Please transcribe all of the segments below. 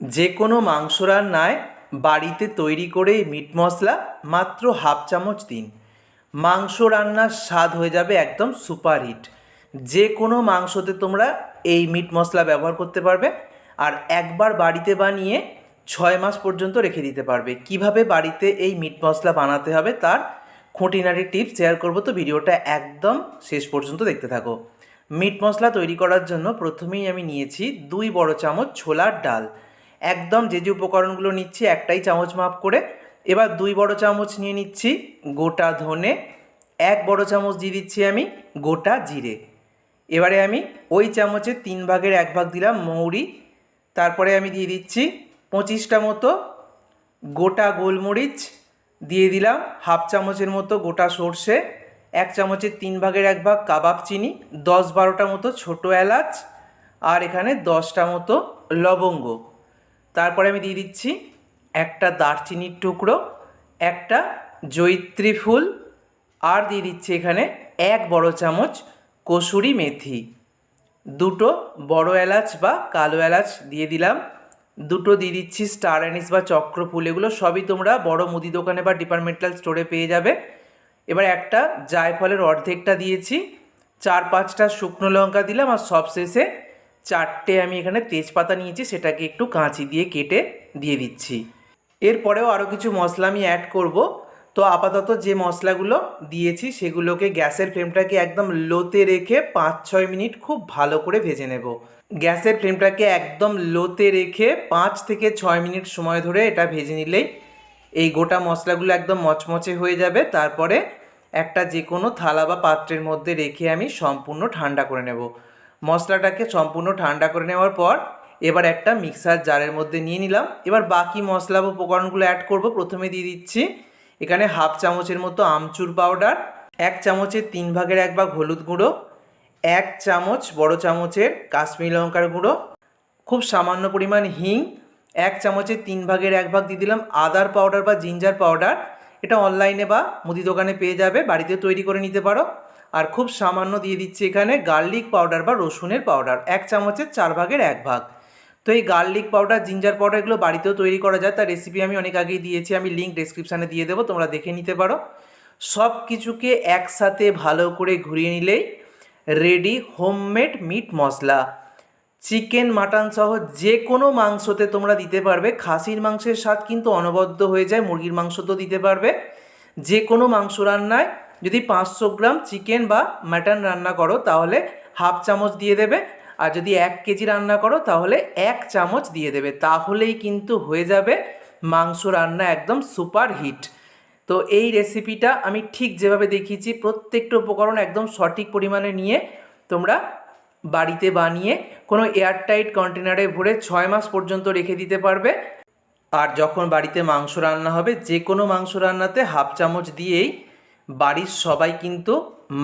যে কোনো মাংস রান্নায় বাড়িতে তৈরি করে মিট মশলা মাত্র হাফ চামচ দিন। মাংস রান্নার স্বাদ হয়ে যাবে একদম সুপারহিট। যে কোনো মাংসতে তোমরা এই মিট মশলা ব্যবহার করতে পারবে আর একবার বাড়িতে বানিয়ে ছয় মাস পর্যন্ত রেখে দিতে পারবে। কীভাবে বাড়িতে এই মিট মশলা বানাতে হবে তার খুঁটিনাটি টিপস শেয়ার করব, তো ভিডিওটা একদম শেষ পর্যন্ত দেখতে থাকো। মিট মশলা তৈরি করার জন্য প্রথমেই আমি নিয়েছি দুই বড় চামচ ছোলার ডাল। একদম যে যে উপকরণগুলো নিচ্ছি, একটাই চামচ মাপ করে। এবার দুই বড় চামচ নিয়ে নিচ্ছি গোটা ধনে, এক বড় চামচ দিয়ে দিচ্ছি আমি গোটা জিরে। এবারে আমি ওই চামচের তিন ভাগের এক ভাগ দিলাম মৌরি, তারপরে আমি দিয়ে দিচ্ছি পঁচিশটা মতো গোটা গোলমরিচ, দিয়ে দিলাম হাফ চামচের মতো গোটা সর্ষে, এক চামচের তিন ভাগের এক ভাগ কাবাব চিনি, দশ বারোটা মতো ছোটো এলাচ, আর এখানে দশটা মতো লবঙ্গ। তারপরে আমি দিয়ে দিচ্ছি একটা দারচিনির টুকরো, একটা জৈত্রী ফুল, আর দিয়ে দিচ্ছি এখানে এক বড় চামচ কসুরি মেথি। দুটো বড় এলাচ বা কালো এলাচ দিয়ে দিলাম। দুটো দিয়ে দিচ্ছি স্টার অ্যানিস বা চক্র ফুল এগুলো সবই তোমরা বড় মুদি দোকানে বা ডিপার্টমেন্টাল স্টোরে পেয়ে যাবে। এবার একটা জায়ফলের অর্ধেকটা দিয়েছি, চার পাঁচটা শুকনো লঙ্কা দিলাম আর সবশেষে চারটে আমি এখানে তেজপাতা নিয়েছি, সেটাকে একটু কাঁচি দিয়ে কেটে দিয়ে দিচ্ছি। এরপরেও আরও কিছু মশলা আমি অ্যাড করব। তো আপাতত যে মশলাগুলো দিয়েছি, সেগুলোকে গ্যাসের ফ্লেমটাকে একদম লোতে রেখে পাঁচ ছয় মিনিট খুব ভালো করে ভেজে নেব। গ্যাসের ফ্লেমটাকে একদম লোতে রেখে পাঁচ থেকে ছয় মিনিট সময় ধরে এটা ভেজে নিলেই এই গোটা মশলাগুলো একদম মচমচে হয়ে যাবে। তারপরে একটা যে কোনো থালা বা পাত্রের মধ্যে রেখে আমি সম্পূর্ণ ঠান্ডা করে নেব। মশলাটাকে সম্পূর্ণ ঠান্ডা করে নেওয়ার পর এবার একটা মিক্সার জারের মধ্যে নিয়ে নিলাম। এবার বাকি মশলা বা উপকরণগুলো অ্যাড করব। প্রথমে দিয়ে দিচ্ছি এখানে হাফ চামচের মতো আমচুর পাউডার এক চামচের তিন ভাগের এক ভাগ হলুদ গুঁড়ো, এক চামচ বড় চামচের কাশ্মীরি লঙ্কার গুঁড়ো, খুব সামান্য পরিমাণ হিং, এক চামচের তিন ভাগের এক ভাগ দিয়ে দিলাম আদার পাউডার বা জিঞ্জার পাউডার এটা অনলাইনে বা মুদি দোকানে পেয়ে যাবে, বাড়িতে তৈরি করে নিতে পারো। আর খুব সামান্য দিয়ে দিচ্ছি এখানে গার্লিক পাউডার বা রসুনের পাউডার এক চামচের চার ভাগের এক ভাগ। তো এই গার্লিক পাউডার জিঞ্জার পাউডার এগুলো বাড়িতেও তৈরি করা যায়, তার রেসিপি আমি অনেক আগেই দিয়েছি, আমি লিঙ্ক ডেসক্রিপশানে দিয়ে দেবো, তোমরা দেখে নিতে পারো। সব কিছুকে একসাথে ভালো করে ঘুরিয়ে নিলেই রেডি হোমমেড মিট মশলা। চিকেন, মাটন সহ যে কোনো মাংসতে তোমরা দিতে পারবে। খাসির মাংসের স্বাদ কিন্তু অনবদ্য হয়ে যায়, মুরগির মাংস তো দিতে পারবে। যে কোনো মাংস রান্নায় যদি পাঁচশো গ্রাম চিকেন বা মাটন রান্না করো, তাহলে হাফ চামচ দিয়ে দেবে। আর যদি এক কেজি রান্না করো, তাহলে এক চামচ দিয়ে দেবে। তাহলেই কিন্তু হয়ে যাবে মাংস রান্না একদম সুপার হিট। তো এই রেসিপিটা আমি ঠিক যেভাবে দেখিয়েছি, প্রত্যেকটা উপকরণ একদম সঠিক পরিমাণে নিয়ে তোমরা বাড়িতে বানিয়ে কোনো এয়ারটাইট কন্টেনারে ভরে ছয় মাস পর্যন্ত রেখে দিতে পারবে। আর যখন বাড়িতে মাংস রান্না হবে, যে কোনো মাংস রান্নাতে হাফ চামচ দিয়েই বাড়ির সবাই কিন্তু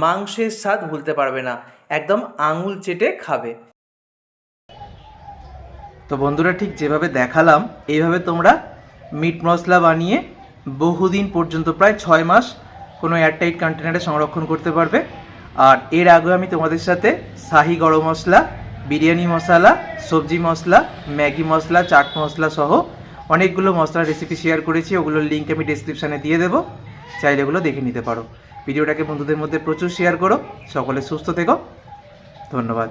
মাংসের স্বাদ ভুলতে পারবে না। একদম আঙুল চেটে খাবে। তো বন্ধুরা, ঠিক যেভাবে দেখালাম, এইভাবে তোমরা মিট মশলা বানিয়ে বহুদিন পর্যন্ত, প্রায় ছয় মাস কোনো এয়ারটাইট কন্টেনারে সংরক্ষণ করতে পারবে। আর এর আগে আমি তোমাদের সাথে শাহি গরম মশলা, বিরিয়ানি মশলা, সবজি মশলা, ম্যাগি মশলা, চাট মশলা সহ অনেকগুলো মশলার রেসিপি শেয়ার করেছি। ওগুলোর লিঙ্ক আমি ডিসক্রিপশানে দিয়ে দেবো। চাইলে ওগুলো দেখে নিতে পারো। ভিডিওটাকে বন্ধুদের মধ্যে প্রচুর শেয়ার করো। সকলে সুস্থ থেকো। ধন্যবাদ।